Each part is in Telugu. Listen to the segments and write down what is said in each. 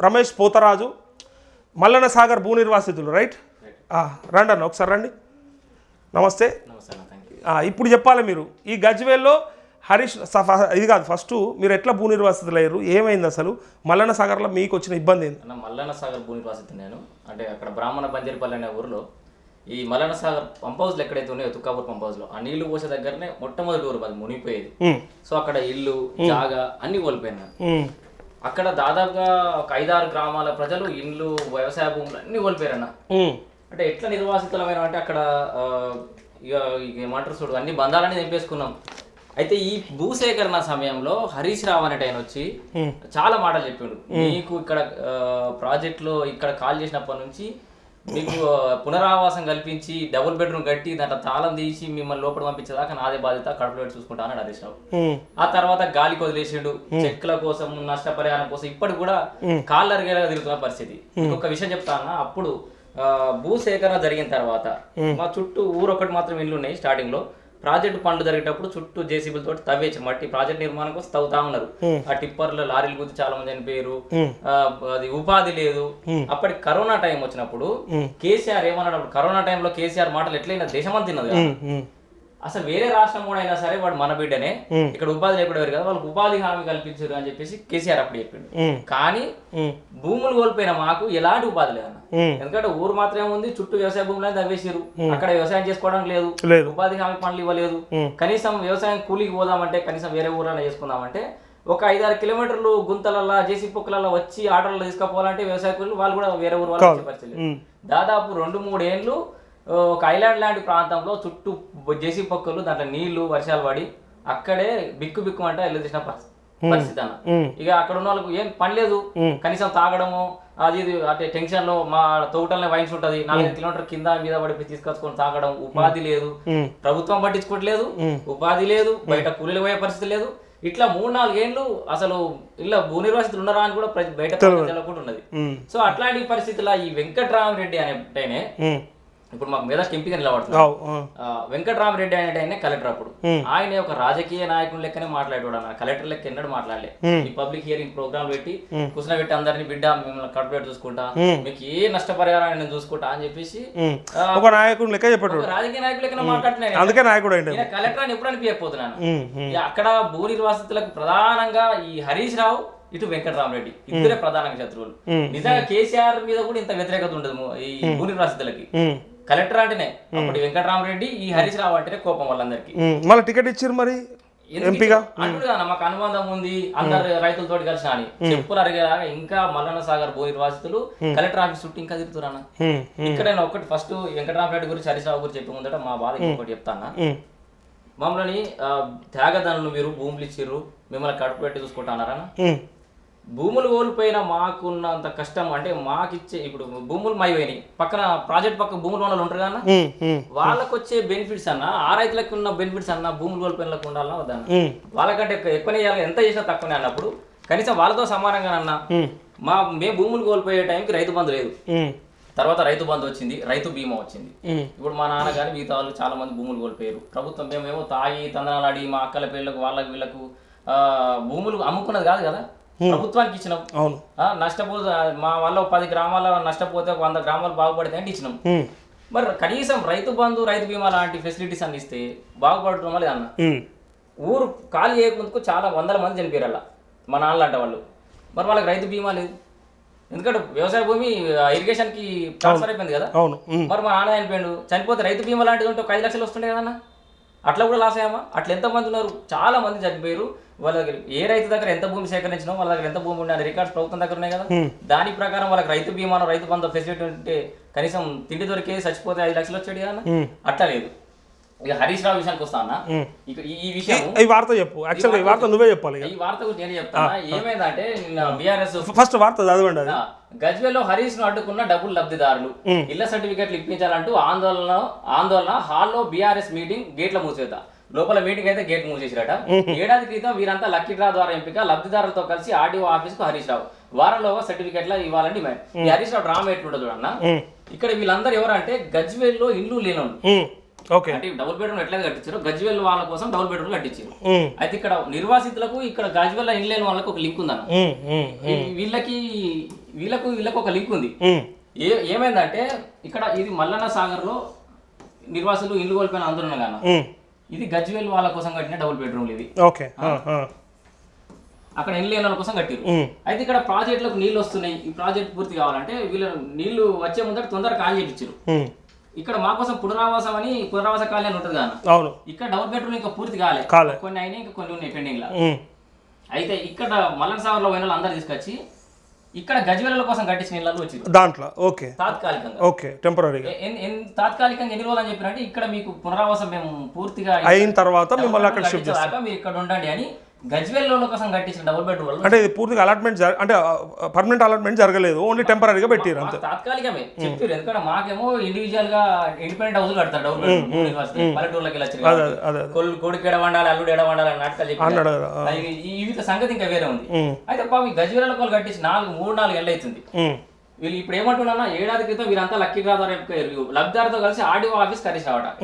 రమేష్ పోతరాజు మల్లన్న సాగర్ భూ నిర్వాసితులు రైట్ రండి అన్న ఒకసారి రండి. నమస్తే. నమస్తే అన్న థ్యాంక్ యూ ఆ, ఇప్పుడు చెప్పాలి మీరు. ఈ గజ్వేల్లో హరీష్ ఇది కాదు ఫస్ట్ మీరు ఎట్లా భూ నిర్వాసితులు అయ్యారు ఏమైంది అసలు? మల్లన్న సాగర్లో మీకు వచ్చిన ఇబ్బంది ఏంది? అన్న మల్లన్న సాగర్ భూమి వాసిత నేను. అంటే అక్కడ బ్రాహ్మణ బంజరిపల్లి అనే ఊరిలో ఈ మల్లన్న సాగర్ పంప్ హౌస్లు ఎక్కడైతే ఉన్నాయో తుక్కాపూర్ పంప్ హౌస్లో ఆ నీళ్ళు పోసే దగ్గరనే మొట్టమొదటి ఊరు అది మునిగిపోయేది. సో అక్కడ ఇల్లు జాగా అన్ని కోల్పోయినా అక్కడ దాదాపుగా ఒక ఐదారు గ్రామాల ప్రజలు ఇండ్లు వ్యవసాయ భూములు అన్ని కోల్పోయారన్న. అంటే ఎట్లా నిర్వాసితులమైన అంటే అక్కడ ఏమంటారు చూడు అన్ని బంధాలన్నీ తెంపేసుకున్నాం. అయితే ఈ భూసేకరణ సమయంలో హరీష్ రావు అనేట ఆయన వచ్చి చాలా మాటలు చెప్పిండు. మీకు ఇక్కడ ప్రాజెక్టులో ఇక్కడ కాల్ చేసినప్పటి నుంచి మీకు పునరావాసం కల్పించి డబుల్ బెడ్రూమ్ కట్టి దాంట్లో తాళం తీసి మిమ్మల్ని లోపల పంపించేదాకా నాదే బాధ్యత కడుపు పెట్టి చూసుకుంటా అన్నాడు హరీష్ రావు. ఆ తర్వాత గాలికి వదిలేసిండు చెక్కుల కోసం నష్టపరిహారం కోసం ఇప్పటికి కూడా కాళ్ళు అరిగేలాగా తిరుగుతున్న పరిస్థితి. ఇంకొక విషయం చెప్తా అన్న అప్పుడు ఆ, భూ సేకరణ జరిగిన తర్వాత మా చుట్టూ ఊరు ఒకటి మాత్రం ఇల్లు ఉన్నాయి స్టార్టింగ్లో. ప్రాజెక్ట్ పనులు జరిగేటప్పుడు చుట్టూ జేసీబీల తోటి తవ్వేసి మట్టి ప్రాజెక్ట్ నిర్మాణం కోసం తవ్వుతా ఉన్నారు ఆ టిప్పర్లు లారీలు గురించి చాలా మంది చనిపోయారు అది ఉపాధి లేదు. అప్పటి కరోనా టైం వచ్చినప్పుడు కేసీఆర్ ఏమన్నాడు? కరోనా టైంలో కేసీఆర్ మాటలు ఎట్లయినా దేశమంతా తిన్నది అసలు వేరే రాష్ట్రం కూడా అయినా సరే వాడు మన బిడ్డనే. ఇక్కడ ఉపాధి లేకుండా కదా వాళ్ళకి ఉపాధి హామీ కల్పించారు అని చెప్పేసి కేసీఆర్ అప్పుడు చెప్పిండు. కానీ భూములు కోల్పోయిన మాకు ఎలాంటి ఉపాధి లేదన్న. ఎందుకంటే ఊరు మాత్రమే ఉంది చుట్టూ వ్యవసాయ భూములు తవ్వేసారు అక్కడ వ్యవసాయం చేసుకోవడానికి లేదు. ఉపాధి హామీ పనులు ఇవ్వలేదు. కనీసం వ్యవసాయం కూలికి పోదామంటే కనీసం వేరే ఊరైనా చేసుకుందామంటే ఒక ఐదారు కిలోమీటర్లు గుంతలల్లా జేసీ పొక్కులలో వచ్చి ఆటోలలో తీసుకుపోవాలంటే వ్యవసాయ కూలీలు వాళ్ళు కూడా వేరే ఊరు వాళ్ళు దాదాపు రెండు మూడు ఆ, ఒక ఐలాండ్ లాంటి ప్రాంతంలో చుట్టూ జేసీ పొక్కలు దాంట్లో నీళ్ళు వర్షాలు పడి అక్కడే బిక్కు బిక్కు అంటే ఇల్లు తీసిన పరిస్థితి అన్న. ఇక అక్కడ ఉన్న వాళ్ళకు ఏం పని లేదు. కనీసం తాగడము అది ఇది అంటే టెన్షన్లో మా తోటలనే వైన్స్ ఉంటది. నాలుగైదు కిలోమీటర్ కింద మీద పడి తీసుకొచ్చుకొని తాగడం ఉపాధి లేదు. ప్రభుత్వం పట్టించుకోవట్లేదు. ఉపాధి లేదు. బయట కూలీలు పోయే పరిస్థితి లేదు. ఇట్లా మూడు నాలుగేండ్లు అసలు ఇలా భూ నిర్వాసితులు ఉన్నారా అని కూడా బయట కూడా ఉన్నది. సో అట్లాంటి పరిస్థితుల్లో ఈ వెంకట్రామరెడ్డి ఉమ్, ఇప్పుడు మాకు మీద ఎంపిక నిలబడుతుంది అవు, ఆ, ఆ, వెంకట్రామరెడ్డి అనేట ఆయన కలెక్టర్ అప్పుడు. ఆయన ఒక రాజకీయ నాయకుని లెక్కనే మాట్లాడేవాడు అన్న. కలెక్టర్ లెక్క ఎన్నడూ మాట్లాడలే. ఈ పబ్లిక్ హియరింగ్ ప్రోగ్రామ్ పెట్టి కూర్చోబెట్టి అందరిని బిడ్డ మిమ్మల్ని కడుపు చూసుకుంటా. మీకు ఏ నష్టపరిహారాన్ని నేను చూసుకుంటా అని చెప్పేసి ఒక నాయకుడు లెక్క చెప్పాడు రాజకీయ నాయకులు లెక్కనే మాట్లాడుతున్నాను అందుకే నాయకుడు కలెక్టర్ అని ఎప్పుడు అనిపించకపోతున్నాను. అక్కడ భూ నిర్వాసితులకు ప్రధానంగా ఈ హరీష్ రావు ఇటు వెంకటరామరెడ్డి. ఇద్దరే ప్రధానంగా శత్రువులు. నిజంగా కేసీఆర్ మీద కూడా ఇంత వ్యతిరేకత ఉండదు ఈ భూ నిర్వాసితులకి ఉమ్, కలెక్టర్ అంటేనే అప్పటి వెంకటరామరెడ్డి ఈ హరీష్ రావు అంటేనే కోపం వాళ్ళందరికీ. మళ్ళీ టికెట్ ఇచ్చారు మరి ఎంపీగా? అంటుడు కదా మాకు అనుబంధం ఉంది అందరు రైతులతో కలిసి అని. చెప్పులు అరిగేలాగా ఇంకా మల్లన్న సాగర్ భూ నిర్వాసితులు కలెక్టర్ ఆఫీస్ చుట్టూ ఇంకా తిరుగుతున్నా ఇక్కడ నేను ఒకటి ఫస్ట్ వెంకటరామరెడ్డి గురించి హరీష్ రావు గురించి చెప్పే ముందట మా బాధ ఇంకొకటి చెప్తాను? మమ్మల్ని త్యాగదనులు మీరు భూములు ఇచ్చిర్రు మిమ్మల్ని కడుపు పెట్టి చూసుకుంటున్నారా భూములు కోల్పోయిన మాకున్నంత కష్టం అంటే మాకిచ్చే ఇప్పుడు భూములు మైపోయినాయి పక్కన ప్రాజెక్ట్ పక్క భూములు వాళ్ళు ఉంటారు కదా వాళ్ళకి వచ్చే బెనిఫిట్స్ అన్న ఆ రైతులకు ఉన్న బెనిఫిట్స్ అన్న భూములు కోల్పోయిన వాళ్ళకి ఉండాలన్నా వద్దన్న వాళ్ళకంటే ఎక్కువ- ఎక్కువనే ఇవ్వాలి ఎంత చేసినా తక్కువనే అన్నప్పుడు కనీసం వాళ్ళతో సమానంగా అన్న. ఉమ్, మా మేము భూములు కోల్పోయే టైంకి రైతు బంధు లేదు. తర్వాత రైతు బంధు వచ్చింది రైతు బీమా వచ్చింది. ఇప్పుడు మా నాన్న కానీ మిగతా వాళ్ళు చాలా మంది భూములు కోల్పోయారు. ప్రభుత్వం మేమేమో తాగి తందనాలు ఆడి మా అక్కల పిల్లలకు వాళ్ళకి వీళ్ళకు భూములు అమ్ముకున్నది కాదు కదా? ప్రభుత్వానికి ఇచ్చినాం. అవును. ఆ, నష్టపోతే మా వల్ల పది గ్రామాల నష్టపోతే వంద గ్రామాలు బాగుపడితే అంటే ఇచ్చినాం. మరి కనీసం రైతు బంధు రైతు బీమా లాంటి ఫెసిలిటీస్ అన్ని ఇస్తే బాగుపడటం వల్ల అన్న? ఊరు ఖాళీ చేయకముందుకు చాలా వందల మంది చనిపోయారు అలా మా నాన్నలు అంటే వాళ్ళు. మరి వాళ్ళకి రైతు బీమా లేదు. ఎందుకంటే వ్యవసాయ భూమి ఆ, ఇరిగేషన్కి ట్రాన్స్ఫర్ అయిపోయింది కదా. అవును. మరి మా నాన్న చనిపోయాడు. చనిపోతే రైతు బీమా లాంటిది ఉంటే ఒక ఐదు లక్షలు వస్తుండే కదన్నా అట్లా కూడా లాస్ అయ్యామా? అట్లా ఎంతమంది ఉన్నారు? చాలా మంది చనిపోయారు. వాళ్ళ దగ్గర ఏ రైతు దగ్గర ఎంత భూమి సేకరించినా వాళ్ళ దగ్గర ఎంత భూమి ఉండే రికార్డ్స్ ప్రభుత్వం దగ్గర ఉన్నాయి కదా. దాని ప్రకారం వాళ్ళకి రైతు బీమాను రైతు బంధు ఫెసిలిటీ ఉంటే కనీసం తిండి దొరికే చచ్చిపోతే ఐదు లక్షలు వచ్చాడు కదా అట్లా లేదు. ఇక హరీష్ రావు విషయానికి వస్తా అన్న. ఉమ్. ఇక ఈ- విషయం ఈ వార్త చెప్పు. యాక్చువల్గా ఈ వార్త నువ్వే చెప్పాలి. ఈ వార్త గురించి నేను చెప్తాను ఏమైందంటే బీఆర్ఎస్ ఫస్ట్ వార్త చదవండి గజ్వేల్లో హరీష్ను అడ్డుకున్న డబ్బులు లబ్ధిదారులు. ఇళ్ళ సర్టిఫికెట్లు ఇప్పించాలంటూ ఆందోళన ఆందోళన హాల్లో బీఆర్ఎస్ మీటింగ్ గేట్ల మూసేత. లోపల మీటింగ్ అయితే గేట్ మూసేసిరట. ఏడాది క్రితం వీరంతా లక్కీ డ్రా ద్వారా ఎంపిక లబ్ధిదారులతో కలిసి ఆర్డీఓ ఆఫీస్కు హరీష్ రావు. వారంలోగా సర్టిఫికెట్ల ఇవ్వాలని డిమాండ్. ఈ హరీష్ రావు డ్రామా ఎట్లుండదు అన్న. ఇక్కడ వీళ్ళందరూ ఎవరంటే గజ్వేల్లో ఇండ్లు లేనోళ్ళు. ఓకే. అంటే డబుల్ బెడ్రూమ్ ఎట్లా కట్టించారు గజ్వెల్ వాళ్ళ కోసం డబుల్ బెడ్రూమ్ కట్టించారు. అయితే ఇక్కడ నిర్వాసితులకు ఇక్కడ గజ్వెల్ ఇల్లు లేని వాళ్ళకి ఒక లింక్ ఉందన్న. వీళ్ళకి వీళ్ళకు వీళ్ళకు ఒక లింక్ ఉంది. ఏ ఏమైందంటే ఇక్కడ ఇది మల్లన్న సాగర్లో నిర్వాసులు ఇల్లు కోల్పోయిన ఆందోళన ఇది గజ్వేల్ వాళ్ళ కోసం కట్టిన డబుల్ బెడ్రూమ్లు ఇది ఓకే అక్కడ లేని వాళ్ళ కోసం కట్టిరు అయితే ఇక్కడ ప్రాజెక్టులకు నీళ్ళు వస్తున్నాయి. ఈ ప్రాజెక్ట్ పూర్తి కావాలంటే వీళ్ళు నీళ్ళు వచ్చే ముందర తొందరగా కాల్ చేయించారు ఇక్కడ మా కోసం పునరావాసం అని పునరావాస కాలనీ అని ఉంటుంది కదా. అవును. ఇక్కడ డబుల్ బెడ్రూమ్ ఇంకా పూర్తి కాలే. కొన్ని అయినాయి ఇంకా కొన్ని ఉన్నాయి పెండింగ్ లా. అయితే ఇక్కడ మల్లన్న సాగర్లో పోయిన వాళ్ళు అందరు తీసుకొచ్చి ఇక్కడ గజ్వేల కోసం కట్టించిన ఇళ్ళు వచ్చారు దాంట్లో ఓకే. తాత్కాలికంగా. ఓకే టెంపరీగా తాత్కాలికంగా ఎన్ని రోజులు అని చెప్పినంటే ఇక్కడ మీకు పునరావాసం మేము పూర్తిగా అయిన తర్వాత మిమ్మల్ని అక్కడ షిఫ్ట్ కట్టించేదాకా మీరు ఇక్కడ ఉండండి అని కోసం కట్టించిన డబుల్ బెడ్రూమ్ వల్ల అంటే ఇది పూర్తిగా అలాట్మెంట్ అంటే పర్మనెంట్ అలాట్మెంట్ జరగలేదు. ఓన్లీ టెంపరీగా పెట్టారు అంతే. తాత్కాలికమే. చెప్పారు ఎందుకంటే మాకేమో ఇండివిజువల్గా ఇండిపెండెంట్ హౌస్ కడతారు డబుల్ బెడ్రూమ్ పల్లెటూర్లకి కొడుకు అల్లుడు అని నాటకాలు చెప్పి ఈ సంగతి ఇంకా వేరే ఉంది. అయితే పాపం గజ్వేల కట్టించి నాలుగు మూడు నాలుగు ఏళ్ళు అవుతుంది వీళ్ళు ఇప్పుడు ఏమంటున్నా ఏడాది క్రితం వీరంతా లక్కీ ఎక్కారు. లబ్ధిదారుతో కలిసి ఆడియో ఆఫీస్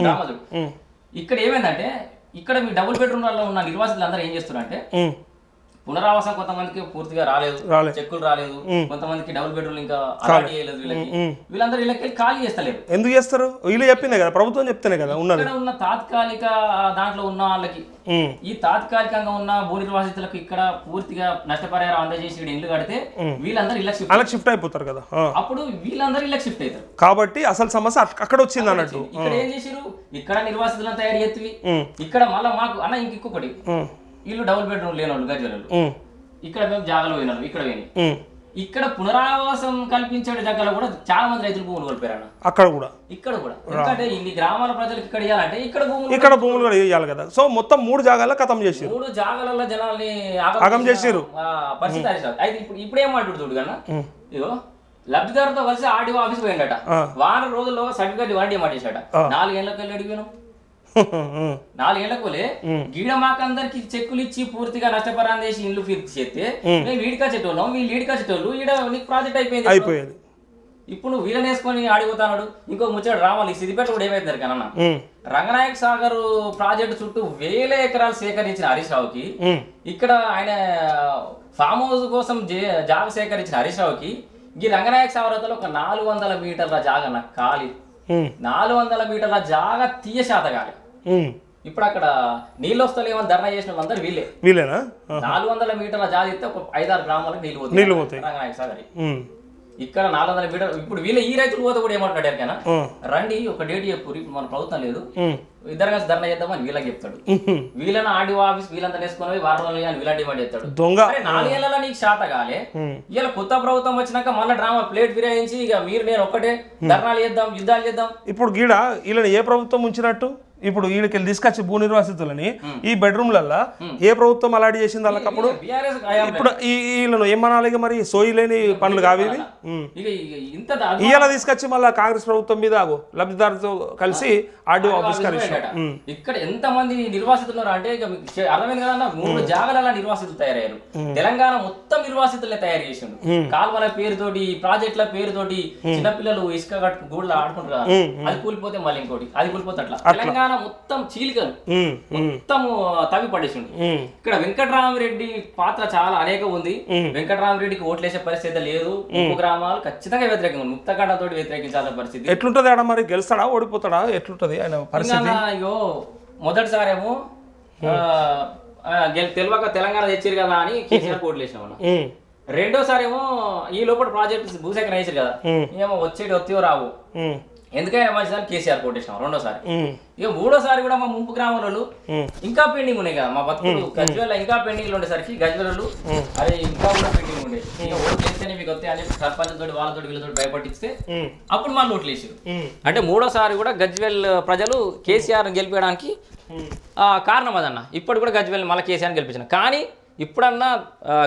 గ్రామదుడు ఉమ్, ఇక్కడ ఏమైందంటే ఇక్కడ మీ డబుల్ బెడ్రూమ్లలో ఉన్న నిర్వాసితులు అందరూ ఏం చేస్తున్నారంటే పునరావాసం కొంతమందికి పూర్తిగా రాలేదు. చెక్కులు రాలేదు కొంతమందికి డబుల్ బెడ్రూమ్ ఇంకా అలాట్ చేయలేదు వీళ్ళకి. వీళ్ళందరూ వీళ్ళకి వెళ్ళి ఖాళీ చేస్తలేరు. ఎందుకు చేస్తారు? వీళ్ళు చెప్పిందే కదా ప్రభుత్వం చెప్తేనే కదా ఉన్నది. ఇక్కడ ఉన్న తాత్కాలిక దాంట్లో ఉన్న వాళ్ళకి ఈ తాత్కాలికంగా ఉన్న భూ నిర్వాసితులకు ఇక్కడ పూర్తిగా నష్టపరిహారం అందజేసి ఇక్కడ ఇల్లు కడితే వీళ్ళందరూ ఇళ్ళకి షిఫ్ట్ అలా షిఫ్ట్ అయిపోతారు కదా. అప్పుడు వీళ్ళందరూ ఇళ్ళకి షిఫ్ట్ అవుతారు. కాబట్టి అసలు సమస్య అక్- అక్కడ వచ్చింది అన్నట్టు. ఇక్కడ ఏం చేసిరు ఇక్కడ నిర్వాసితులను తయారు చేతివి ఇక్కడ మళ్ళీ మాకు అన్న ఇంకొకటి. ఇల్లు డబుల్ బెడ్రూమ్ లేని వాళ్ళు ఉమ్, ఇక్కడ మేము జాగలో పోయినాం ఇక్కడ పోయినాయి ఉమ్. ఇక్కడ పునరావాసం కల్పించే దగ్గర కూడా చాలా మంది రైతులు భూములు కోల్పోయారు అక్కడ కూడా. ఇక్కడ కూడా. ఎందుకంటే ఇన్ని గ్రామాల ప్రజలకు ఇక్కడ ఇవ్వాలంటే ఇక్కడ భూములు ఇక్కడ భూములు కూడా వేయాలి కదా. సో మొత్తం మూడు జాగాల్లో ఖతం చేసారు మూడు జాగాలలో జనాల్ని ఆగం చేసిర్రు. ఆ, పరిస్థితి. అయితే ఇప్పుడు ఇప్పుడు ఏం మాట్లాడు చూడు కన్నా? ఇగో లబ్ధిదారుతో కలిసి ఆర్డీఓ ఆఫీస్ పోయిందట. వారం రోజుల్లో సర్టిఫికేట్ ఇవ్వండి మాటేశాట. నాలుగేళ్ళకు వెళ్ళి అడిగాను నాలుగేళ్ళకు పోలే గీడ మాకందరికి చెక్కులు ఇచ్చి పూర్తిగా నష్టపరాన్ని చేసి ఇల్లు ఫిక్స్ చేస్తే మేము వీడికా చెట్టోళ్ళం వీళ్ళు ఈడికా చెట్టోళ్ళు ఈడ నీకు ప్రాజెక్ట్ అయిపోయింది అయిపోయేది. ఇప్పుడు నువ్వు వీళ్ళని వేసుకొని ఆడిపోతాడు ఇంకో ముచ్చట రావాలి సిద్దిపేట కూడా ఏమైంది కన్నా ఉమ్, రంగనాయక సాగర్ ప్రాజెక్టు చుట్టూ వేల ఎకరాలు సేకరించిన హరీష్ రావుకి ఇక్కడ ఆయన ఫామ్ హౌస్ కోసం జాగ సేకరించిన హరీష్ రావుకి ఈ రంగనాయక సాగరతలో ఒక నాలుగు వందల మీటర్ల జాగ నాకు ఖాళీ నాలుగు వందల మీటర్ల జాగ తీయ శాత కాలి. ఉమ్. ఇప్పుడు అక్కడ నీళ్ళు వస్తలేమని ధర్నా చేసిన వాళ్ళందరూ వీళ్ళే. ఆ, నాలుగు వందల మీటర్ల జాగ ఇస్తే ఒక ఐదారు గ్రామాలకు నీళ్ళు పోతాయి. నీళ్ళు పోతాయి. రంగనాయక సాగర్. ఇక్కడ నాలుగు వందల మీటర్ ఇప్పుడు వీళ్ళ ఈ రైతులు పోతే కూడా ఏమంటాడు ఎరికైనా ఆ, రండి ఒక డేట్ చెప్పు మన ప్రభుత్వం లేదు. ఇద్దరు కలిసి ధర్నా చేద్దామని వీళ్ళకి చెప్తాడు. వీళ్ళని ఆడియో ఆఫీస్ వీళ్ళంతా వేసుకొని పోయి వారం రోజులు అని వీళ్ళ డిమాండ్ చేస్తాడు. దొంగ. నాలుగేళ్ళలో నీకు శాత కాలే. ఇలా కొత్త ప్రభుత్వం వచ్చినాక మళ్ళీ డ్రామా ప్లేట్ ఫిరాయించి ఇక మీరు నేను ఒక్కటే ధర్నాలు చేద్దాం యుద్ధాలు చేద్దాం. ఇప్పుడు గీడ వీళ్ళని ఏ ప్రభుత్వం ఉంచినట్టు? ఇప్పుడు వీళ్ళకి తీసుకొచ్చి భూ నిర్వాసితులని ఈ బెడ్రూమ్లల్లో ఏ ప్రభుత్వం అలాంటి చేసింది వాళ్ళకప్పుడు బీఆర్ఎస్ ఇప్పుడు ఈ వీళ్ళను ఏమనాలి మరి? సోయి లేని పనులు కావి ఇవాళ తీసుకొచ్చి మళ్ళీ కాంగ్రెస్ ప్రభుత్వం మీద లబ్ధిదారుతో కలిసి ఆర్డీఓ ఆఫీస్. ఇక్కడ ఎంత మంది నిర్వాసితులు ఉన్నారు అంటే అర్థమైంది కదా మూడు జాగాల నిర్వాసితులు తయారయ్యారు. తెలంగాణ మొత్తం నిర్వాసితులే తయారు చేసిండు కాల్వల పేరుతోటి ప్రాజెక్టుల పేరుతోటి చిన్నపిల్లలు ఇసుక కట్టు గూడలు ఆడుకుంటారు అది కూలిపోతే మళ్ళీ ఇంకోటి. అది కూలిపోతే అట్లా. తెలంగాణ మొత్తం చీలికలు. మొత్తం తవ్వి పడేసిండు. ఇక్కడ వెంకటరామరెడ్డి పాత్ర చాలా అనేక ఉంది. వెంకటరామరెడ్డికి ఓట్లేసే పరిస్థితి లేదు. గ్రామాలు ఖచ్చితంగా వ్యతిరేకంగా ముక్తకాండతో వ్యతిరేకించాల్సిన పరిస్థితి. ఎట్లుంటది ఆడ మరి? గెలుస్తాడా ఓడిపోతాడా? ఎట్లుంటది ఆయన పరిస్థితి? అయ్యో మొదటిసారేమో తెలియక తెలంగాణ తెచ్చారు కదా అని కేసీఆర్ ఓట్లేసాం మనం ఉమ్, రెండోసారి ఏమో ఈ లోపల ప్రాజెక్ట్ భూసేకరణ వేసారు కదా. ఏమో వచ్చేటి వత్తియో రావు. ఎందుకైనా మంచిదని కేసీఆర్ కోటేసాం రెండోసారి. ఇక మూడోసారి కూడా మా ముంపు గ్రామాలలో ఉమ్. ఇంకా పెండింగ్ ఉన్నాయి కదా మా బతుకులు గజ్వేల్ ఇంకా పెండింగ్ ఉండేసరికి గజ్వేలు అరే ఇంకా కూడా పెండింగ్ ఉండే. ఇక ఓట్లు వేస్తేనే మీకు వస్తాయి అని సర్పంచ్ తోటి వాళ్ళతో వీళ్ళతో భయపట్టిస్తే అప్పుడు మళ్ళీ ఓట్లు వేసారు. అంటే మూడోసారి కూడా గజ్వేల్ ప్రజలు కేసీఆర్. ఆ, కారణం అదన్న. ఇప్పుడు కూడా గజ్వేల్ మళ్ళీ కేసీఆర్ గెలిపించిన. కానీ ఇప్పుడన్నా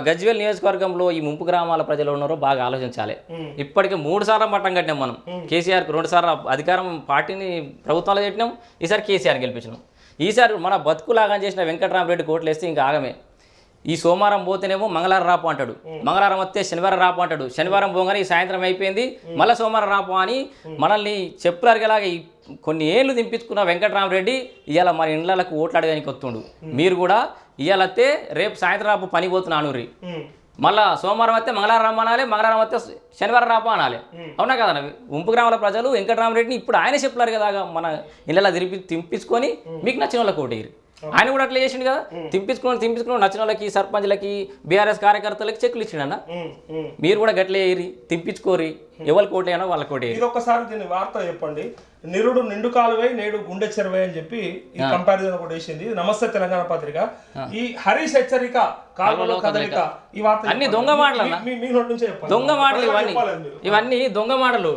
గజ్వేల్ నియోజకవర్గంలో ఈ ముంపు గ్రామాల ప్రజలు ఉన్నారో బాగా ఆలోచించాలి. ఇప్పటికే మూడు సార్లు పట్టం కట్టినాం మనం. కేసీఆర్కి రెండు సార్లు అధికారం పార్టీని ప్రభుత్వంలో పెట్టినాం ఈసారి కేసీఆర్ గెలిపించినాం. ఈసారి మన బతుకులాగా చేసిన వెంకటరామరెడ్డి కోట్లు వేస్తే ఇంకా ఆగమే. ఈ సోమవారం పోతేనేమో మంగళవారం రాపు అంటాడు. మంగళవారం వస్తే శనివారం రాపు అంటాడు. శనివారం పోగానే ఈ సాయంత్రం అయిపోయింది. మళ్ళీ సోమవారం రాపు అని మనల్ని చెప్పులారిగేలాగా ఈ కొన్ని ఏళ్ళు దింపించుకున్న వెంకటరామరెడ్డి ఇవాళ మన ఇండ్లకు ఓట్లు అడగడానికి వస్తుండు మీరు కూడా ఇవాళ వస్తే రేపు సాయంత్రం రాపు పని పోతున్నాను రీ. మళ్ళా సోమవారం వస్తే మంగళవారం రమ్మనాలి మంగళవారం వస్తే శనివారం రాపా అనాలి. అవునా కదా ఉంపు గ్రామాల ప్రజలు వెంకటరామరెడ్డిని ఇప్పుడు ఆయన చెప్పారు కదా మన ఇళ్ళ తిరిపి తింపించుకొని మీకు నచ్చిన వాళ్ళకి ఓటేయరు. ఆయన కూడా అట్లా చేసిండు కదా? తింపించుకొని తింపించుకొని నచ్చిన వాళ్ళకి సర్పంచ్లకి బీఆర్ఎస్ కార్యకర్తలకి చెక్కులు ఇచ్చిండు అన్న. మీరు కూడా గట్లే వేయరి తింపించుకోరి ఎవరికి ఓటేయనో వాళ్ళకి ఓటేయరు ఇది ఒక్కసారి దీని వార్త చెప్పండి. నిరుడు నిండు కాలువై నేడు గుండె చెరువై అని చెప్పి ఈ కంపారిజన్ ఒకటి వేసింది. నమస్తే తెలంగాణ పత్రిక. ఈ హరీష్ హెచ్చరిక కాలువలో కదలిక. ఈ వార్త అన్ని. దొంగ మాటలు దొంగ మాటలు ఇవన్నీ. ఇవన్నీ దొంగ మాటలు.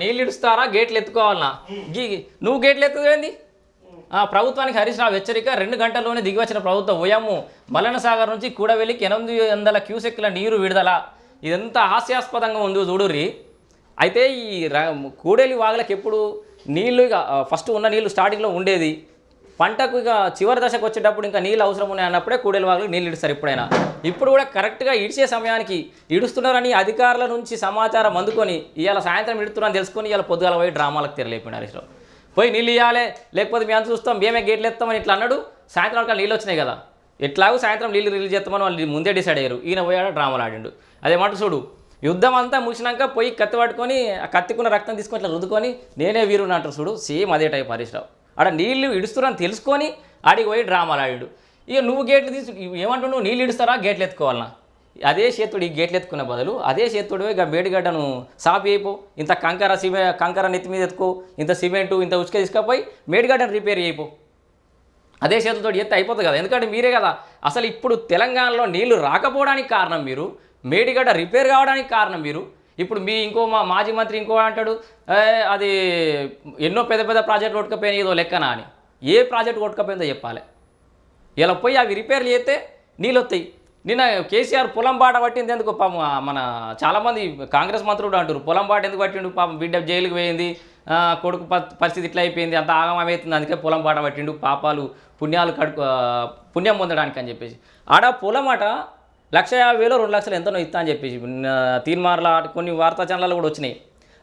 నీళ్ళు ఇడుస్తారా గేట్లు ఎత్తుకోవాలనా గీ నువ్వు గేట్లు ఎత్తుకుపోయింది ఆ ప్రభుత్వానికి హరీష్ రావు హెచ్చరిక రెండు గంటల్లోనే దిగివచ్చిన ప్రభుత్వం ఓయమ్ము మల్లన సాగర్ నుంచి కూడవెల్లికి ఎనిమిది వందల క్యూసెక్ల నీరు విడుదల. ఇదంతా హాస్యాస్పదంగా ఉందో చూడుర్రి. అయితే ఈ ర- కూడేలి వాగులకు ఎప్పుడు నీళ్ళు ఇక ఫస్ట్ ఉన్న నీళ్ళు స్టార్టింగ్లో ఉండేది. పంటకు ఇక చివరి దశకు వచ్చేటప్పుడు ఇంకా నీళ్ళు అవసరం ఉన్నాయి అన్నప్పుడే కూడేలు వాగులు నీళ్ళు ఇడుస్తారు ఎప్పుడైనా ఇప్పుడు కూడా కరెక్ట్గా ఇడిచే సమయానికి ఇడుస్తున్నారని అధికారుల నుంచి సమాచారం అందుకొని ఇవాళ సాయంత్రం ఇడుతున్నారని తెలుసుకొని ఇవాళ పొద్దుగాల పోయి డ్రామాలకు తెరలేపినారు హరీష్ రావు. పోయి నీళ్ళు ఇవ్వాలి లేకపోతే మేము అంత చూస్తాం మేమే గేట్లు ఎత్తామని ఇట్లా అన్నాడు. సాయంత్రం వరకు నీళ్ళు వచ్చినాయి కదా. ఎట్లాగో సాయంత్రం నీళ్ళు రిలీజ్ చేస్తామని వాళ్ళు ముందే డిసైడ్ అయ్యారు. ఈయన పోయాడు డ్రామాలు ఆడిండు. అదేమాట చూడు యుద్ధం అంతా ముగిసినాక పోయి కత్తి పట్టుకొని ఆ కత్తికున్న రక్తం తీసుకొని ఇట్లా రుద్దుకొని నేనే వీరుని అంటారు చూడు సేమ్ అదే టైప్ హరీష్ రావు ఆడ నీళ్ళు ఇడుస్తున్నారని తెలుసుకొని ఆడికి పోయి డ్రామాలు ఆడాడు. ఇక నువ్వు గేట్లు తీసు ఏమంటున్నావు నీళ్ళు ఇడుస్తారా గేట్లు ఎత్తుకోవాలన్నా అదే చేతుడు ఈ గేట్లు ఎత్తుకునే బదులు అదే చేతుడు ఇక మేడిగడ్డను సాపి అయిపో ఇంత కంకర సిమె కంకర నెత్తి మీద ఎత్తుకో ఇంత సిమెంటు ఇంత ఉసుక తీసుకపోయి మేడిగడ్డను రిపేర్ అయిపో. అదే చేతులతో ఎత్తి అయిపోతుంది కదా. ఎందుకంటే మీరే కదా అసలు ఇప్పుడు తెలంగాణలో నీళ్ళు రాకపోవడానికి కారణం మీరు మేడిగడ్డ రిపేర్ కావడానికి కారణం మీరు. ఇప్పుడు మీ ఇంకో మా మాజీ మంత్రి ఇంకో అంటాడు అది ఎన్నో పెద్ద పెద్ద ప్రాజెక్టులు కొట్టుకపోయినా ఏదో లెక్కనా అని. ఏ ప్రాజెక్ట్ కొట్టుకపోయిందో చెప్పాలి. ఇలా పోయి అవి రిపేర్లు చేస్తే నీళ్ళు వస్తాయి నిన్న కేసీఆర్ పొలం బాట పట్టింది ఎందుకు పాపం మన చాలామంది కాంగ్రెస్ మంత్రులు అంటారు పొలం బాట ఎందుకు పట్టిండు పాపం బిడ్డ జైలుకి పోయింది కొడుకు పరిస్థితి ఇట్లా అయిపోయింది అంత ఆగమవుతుంది అందుకే పొలం బాట పట్టిండు పాపాలు పుణ్యాలు కడుకు పుణ్యం పొందడానికి అని చెప్పేసి. ఆడ పొలం అట లక్ష యాభై వేలు రెండు లక్షలు ఎంతనో ఇస్తా అని చెప్పేసి నిన్న తీన్మార్ల కొన్ని వార్తా ఛానళ్ళు కూడా వచ్చినాయి.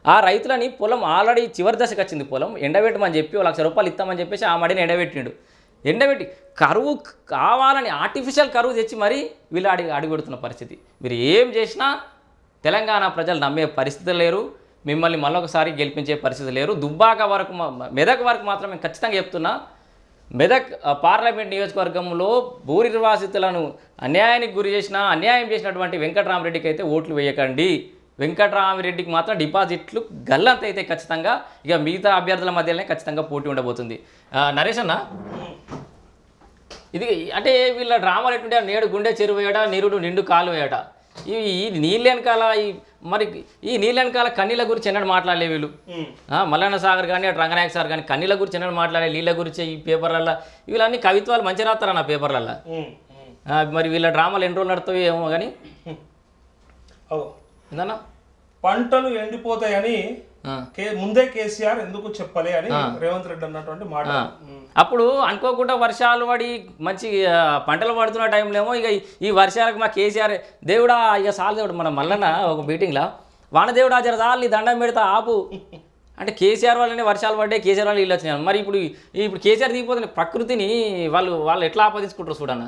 ఆ రైతులని పొలం ఆల్రెడీ చివరి దశకు వచ్చింది పొలం ఎండబెట్టమని చెప్పి లక్ష రూపాయలు ఇస్తామని చెప్పేసి ఆ మడిని ఎండబెట్టిండు. ఎండబెట్టి కరువు కావాలని ఆర్టిఫిషియల్ కరువు తెచ్చి మరీ వీళ్ళు అడిగి అడిగొడుతున్న పరిస్థితి. మీరు ఏం చేసినా తెలంగాణ ప్రజలు నమ్మే పరిస్థితి లేరు మిమ్మల్ని మళ్ళొకసారి గెలిపించే పరిస్థితి లేరు. దుబ్బాక వరకు మెదక్ వరకు మాత్రం ఖచ్చితంగా చెప్తున్నా మెదక్ పార్లమెంట్ నియోజకవర్గంలో భూరి నిర్వాసితులను అన్యాయానికి గురి చేసిన అన్యాయం చేసినటువంటి వెంకటరామరెడ్డికి అయితే ఓట్లు వేయకండి. వెంకటరామరెడ్డికి మాత్రం డిపాజిట్లు గల్లంత అయితే ఖచ్చితంగా ఇక మిగతా అభ్యర్థుల మధ్యలోనే ఖచ్చితంగా పోటీ ఉండబోతుంది. నరేష్ అన్న? ఇది అంటే వీళ్ళ డ్రామాలు ఎటుంటే నేడు గుండె చెరువేయట నిరుడు నిండు కాలు వేయట ఈ ఈ నీళ్ళ వెనకాల ఈ మరి ఈ నీళ్ళ వెనకాల కన్నీళ్ళ గురించి ఎన్నడూ మాట్లాడలే వీళ్ళు? మల్లన్న సాగర్ కానీ అటు రంగనాయక సార్ కానీ కన్నీళ్ళ గురించి ఎన్నడూ మాట్లాడే నీళ్ళ గురించి ఈ పేపర్లల్లో వీళ్ళన్ని కవిత్వాలు మంచి రాస్తారా నా పేపర్లల్లో మరి వీళ్ళ డ్రామాలు ఎన్ని రోజులు నడుతాయో ఏమో కానీ. ఏందన్నా? పంటలు ఎండిపోతాయని ముందే కేసీఆర్ ఎందుకు చెప్పలే అని రేవంత్ రెడ్డి అన్నటువంటి మాట. అప్పుడు అనుకోకుండా వర్షాలు పడి మంచి పంటలు పడుతున్న టైంలో ఏమో ఇక ఈ- వర్షాలకు మా కేసీఆర్ దేవుడా ఇక సాల్ దేవుడు. మన మల్లన్న ఒక మీటింగ్లో వానదేవుడా జర చాలు నీ దండం పెడతా ఆపు. అంటే కేసీఆర్ వల్లనే వర్షాలు పడ్డాయి కేసీఆర్ వల్ల ఇల్లు వచ్చినాయి. మరి ఇప్పుడు ఇప్పుడు కేసీఆర్ దిగిపోతున్న ప్రకృతిని వాళ్ళు వాళ్ళు ఎట్లా ఆపాదించుకుంటారు చూడన్న.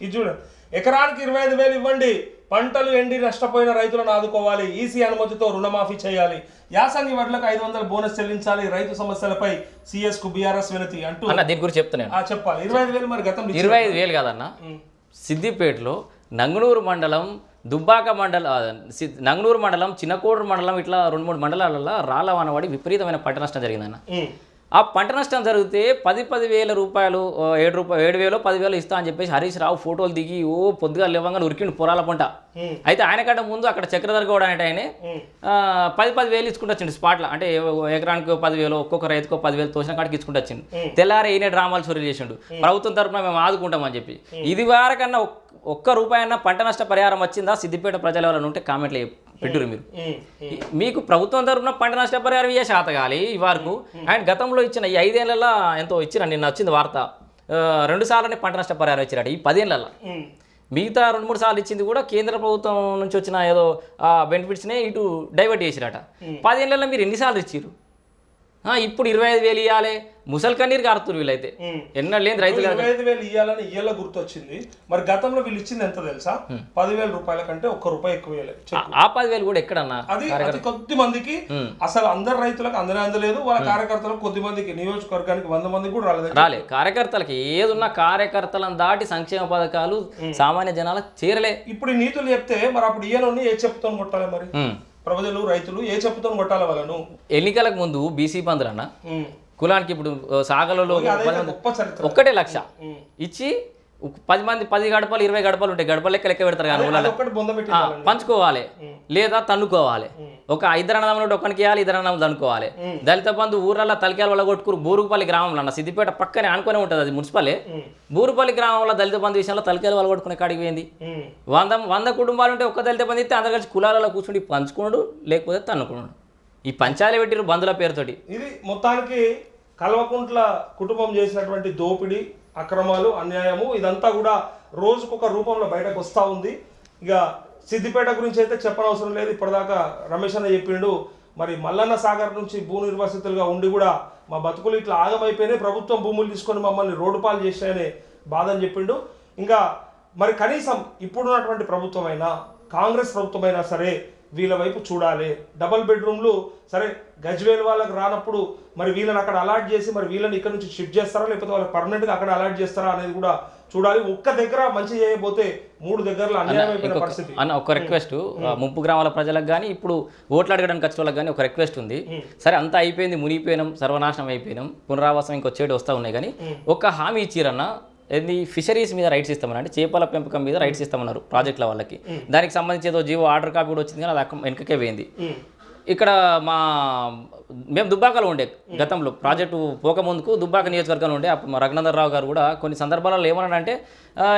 ఇది చూడు ఎకరానికి ఇరవై ఐదు వేలు ఇవ్వండి. పంటలు ఎండి నష్టపోయిన రైతులను ఆదుకోవాలి. ఈసీ అనుమతితో రుణమాఫీ చేయాలి. యాసంగి వడ్లకు ఐదు వందల బోనస్ చెల్లించాలి. రైతు సమస్యలపై సిఎస్కు బీఆర్ఎస్ వినతి అంటూ అన్న దీని గురించి చెప్తున్నాను. ఆ చెప్పాలి. ఇరవై ఐదు వేలు మరి గతం ఇరవై ఐదు వేలు కాదన్న. సిద్దిపేటలో నంగునూరు మండలం దుబ్బాక మండలం నంగునూరు మండలం చిన్నకోడూరు మండలం ఇట్లా రెండు మూడు మండలాలలో రాళ్ళ వానవాడి విపరీతమైన పంట నష్టం జరిగిందన్న. ఆ పంట నష్టం జరిగితే పది పది వేల రూపాయలు ఏడు రూపాయలు ఏడు వేలు పదివేలు ఇస్తా అని చెప్పేసి హరీష్ రావు ఫోటోలు దిగి ఓ పొద్దుగా లేవంగా ఉరికిండు పొరాల పంట. అయితే ఆయన కంటే ముందు అక్కడ చక్రధర్ గౌడ్ అనేట ఆయన పది పది వేలు ఇచ్చుకుంటూ వచ్చిండు స్పాట్లో. అంటే ఎకరానికి పదివేలు ఒక్కొక్క రైతుకో పదివేలు తోసిన కాడికి ఇచ్చుకుంటూ వచ్చిండు. తెల్లారి ఈయన డ్రామాలు చొరీ చేసిండు. ప్రభుత్వం తరపున మేము ఆదుకుంటామని చెప్పి. ఇది వారకన్నా ఒక్- ఒక్క రూపాయి అన్న పంట నష్ట పరిహారం వచ్చిందా? సిద్దిపేట ప్రజలు ఎవరైనా ఉంటే కామెంట్లు పెట్టురు మీరు. మీకు ప్రభుత్వం తరపున పంట నష్ట పరిహారం ఇయ్యే శాత కాలి ఈ వరకు. అండ్ గతంలో ఇచ్చిన ఈ ఐదేళ్ళలో ఎంతో ఇచ్చిన నిన్న వచ్చింది వార్త. రెండు సార్లనే పంట నష్ట పరిహారం ఇచ్చారట ఈ పదేళ్ళల్లో ఉమ్. మిగతా రెండు మూడు సార్లు ఇచ్చింది కూడా కేంద్ర ప్రభుత్వం నుంచి వచ్చిన ఏదో బెనిఫిట్స్నే ఇటు డైవర్ట్ చేసిరట. పదేళ్ళలో మీరు ఎన్నిసార్లు ఇచ్చిర్రు? ఆ, ఇప్పుడు ఇరవై ఐదు వేలు ఇవ్వాలి ముసలి కన్నీరు కారుతున్నారు వీళ్ళైతే. ఉమ్. ఎన్నో లేని రైతులు ఇరవై ఐదు వేలు ఇవ్వాలని ఇయ్యాల గుర్తొచ్చింది. మరి గతంలో వీళ్ళు ఇచ్చింది ఎంత తెలుసా? పదివేల రూపాయల కంటే ఒక్క రూపాయి ఎక్కువ ఆ- పదివేలు కూడా ఎక్కడన్నా? అది కొద్ది మందికి అసలు అందరు రైతులకు అందనే అందలేదు వాళ్ళ కార్యకర్తలకు కొద్ది మందికి నియోజకవర్గానికి వంద మందికి కూడా రాలేదు రాలే. కార్యకర్తలకి ఏదున్నా కార్యకర్తలను దాటి సంక్షేమ పథకాలు సామాన్య జనాలకు చేరలే. ఇప్పుడు ఈ నీతులు చెప్తే మరి అప్పుడు ఈయనని ఏ చెప్పుతో కొట్టాలి మరి. ప్రజలు రైతులు ఏ చెప్పుతో కొట్టాలి వాళ్ళను ఎన్నికలకు ముందు బీసీ ఉమ్. కులానికి ఇప్పుడు సాగలలో ఒక్కటే లక్ష. ఇచ్చి పది మంది పది గడపలు ఇరవై గడపలు ఉంటాయి. గడపలు లెక్క లెక్క పెడతారు కానీ ఊళ్ళలో పంచుకోవాలి. లేదా తన్నుకోవాలి. ఒక ఇద్దరు అన్నదమ్ములు ఒకరికి ఇవ్వాలి ఇద్దరు అన్నదమ్ములు తన్నుకోవాలి. దళిత బంధు ఊర్లలో తలకాయల వల్ల కొట్టుకురు బూరుగుపల్లి గ్రామంలో అన్న సిద్దిపేట పక్కనే ఆనుకొని ఉంటుంది అది మున్సిపలే. బూరుపల్లి గ్రామంలో దళిత బంధు విషయంలో తలకాయల వల్ల కొట్టుకునే కాడికి పోయింది. వంద వంద కుటుంబాలు ఉంటే ఒక్క దళిత బంధు ఇస్తే అందరు కలిసి కులాలలో కూర్చుని పంచుకోండు లేకపోతే తన్నుకోండు ఈ పంచాయతీ పెట్టిరు బంధుల పేరుతోటి. ఇది మొత్తానికి కల్వకుంట్ల కుటుంబం చేసినటువంటి దోపిడీ అక్రమాలు అన్యాయము ఇదంతా కూడా రోజుకొక రూపంలో బయటకు వస్తూ ఉంది. ఇక సిద్దిపేట గురించి అయితే చెప్పనవసరం లేదు. ఇప్పటిదాకా రమేష్ అన్న చెప్పిండు. మరి మల్లన్న సాగర్ నుంచి భూ నిర్వాసితులుగా ఉండి కూడా మా బతుకులు ఇట్లా ఆగమైపోయినాయి. ప్రభుత్వం భూములు తీసుకొని మమ్మల్ని రోడ్డు పాలు చేసినాయనే బాధ అని చెప్పిండు. ఇంకా మరి కనీసం ఇప్పుడున్నటువంటి ప్రభుత్వమైనా కాంగ్రెస్ ప్రభుత్వమైనా సరే వీళ్ళ వైపు చూడాలి. డబల్ బెడ్రూమ్లు సరే గజ్వేల్ వాళ్ళకి రానప్పుడు మరి వీళ్ళని అక్కడ అలాట్ చేసి మరి వీళ్ళని ఇక్కడ నుంచి షిఫ్ట్ చేస్తారా? లేకపోతే వాళ్ళకి పర్మనెంట్గా అక్కడ అలాట్ చేస్తారా అనేది కూడా చూడాలి. ఒక్క దగ్గర మంచి చేయబోతే మూడు దగ్గరలో అన్యాయం అయిపోయిన పరిస్థితి. అన్న ఒక రిక్వెస్ట్ ముంపు గ్రామాల ప్రజలకు కానీ ఇప్పుడు ఓట్లు అడగడానికి వచ్చే వాళ్ళకి కానీ ఒక రిక్వెస్ట్ ఉంది. సరే అంతా అయిపోయింది మునిగిపోయినాం సర్వనాశనం అయిపోయినాం పునరావాసం ఇంకొచ్చేటి వస్తూ ఉన్నాయి కానీ ఒక హామీ ఇచ్చిరన్న ఏంది? ఫిషరీస్ మీద రైట్స్ ఇస్తామని. అంటే చేపల పెంపకం మీద రైట్స్ ఇస్తామన్నారు ప్రాజెక్టుల వాళ్ళకి. దానికి సంబంధించి ఏదో జీవో ఆర్డర్ కాపీ కూడా వచ్చింది కానీ అది వెనకకే పోయింది. ఇక్కడ మా మేము దుబ్బాకలో ఉండే గతంలో ప్రాజెక్టు పోకముందుకు దుబ్బాక నియోజకవర్గంలో ఉండే అప్పుడు మా రఘునందన్ రావు గారు కూడా కొన్ని సందర్భాలలో ఏమన్నాడంటే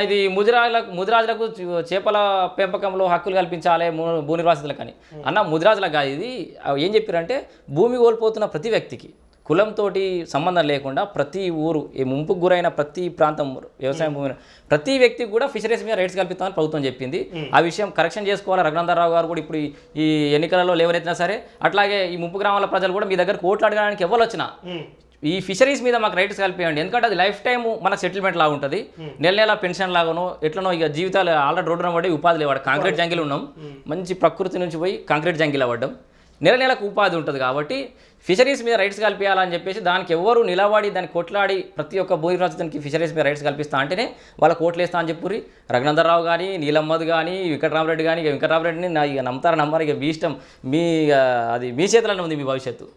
ఇది ముదిరాజులకు ముదిరాజులకు చేపల పెంపకంలో హక్కులు కల్పించాలి భూ నిర్వాసితులకు అని. అన్న ముదిరాజులకు కాదు ఇది. ఏం చెప్పారంటే భూమి కోల్పోతున్న ప్రతి వ్యక్తికి కులంతో సంబంధం లేకుండా ప్రతి ఊరు ఈ ముంపుకు గురైన ప్రతి ప్రాంతం వ్యవసాయం భూమి ప్రతి వ్యక్తికి కూడా ఫిషరీస్ మీద రైట్స్ కల్పిస్తామని ప్రభుత్వం చెప్పింది. ఆ విషయం కరెక్షన్ చేసుకోవాలి? రఘునందరావు గారు కూడా ఇప్పుడు ఈ- ఎన్నికలలో లేవనెత్తినా సరే అట్లాగే ఈ ముంపు గ్రామాల ప్రజలు కూడా మీ దగ్గర ఓట్లు అడగడానికి ఎవరు వచ్చినా. ఈ ఫిషరీస్ మీద మాకు రైట్స్ కల్పించండి ఎందుకంటే అది లైఫ్ టైం మన సెటిల్మెంట్ లాగా ఉంటుంది. నెల నెల పెన్షన్ లాగానో ఎట్లనో ఇక జీవితాలు ఆల్రెడీ రోడ్డున పడి ఉపాధి లేవాడు కాంక్రీట్ జంగిల్ ఉన్నాం. మంచి ప్రకృతి నుంచి పోయి కాంక్రీట్ జంగిల్ అవ్వడం. నెల నెలకు ఉపాధి ఉంటుంది కాబట్టి ఫిషరీస్ మీద రైట్స్ కల్పించాలని చెప్పేసి దానికి ఎవరు నిలబడి దాన్ని కొట్లాడి ప్రతి ఒక్క భూనిరాజునికి ఫిషరీస్ మీద రైట్స్ కల్పిస్తా అంటేనే వాళ్ళ కోట్లు వేస్తా అని చెప్పుర్రి. రఘునందరావు కానీ నీలమ్మద్ కానీ వెంకటరామరెడ్డి కానీ ఇక వెంకటరామరెడ్డిని నా ఇక నమ్ముతారా నమ్మరు. ఇక మీ ఇష్టం మీ ఇక అది మీ చేతిలోనే ఉంది మీ భవిష్యత్తు.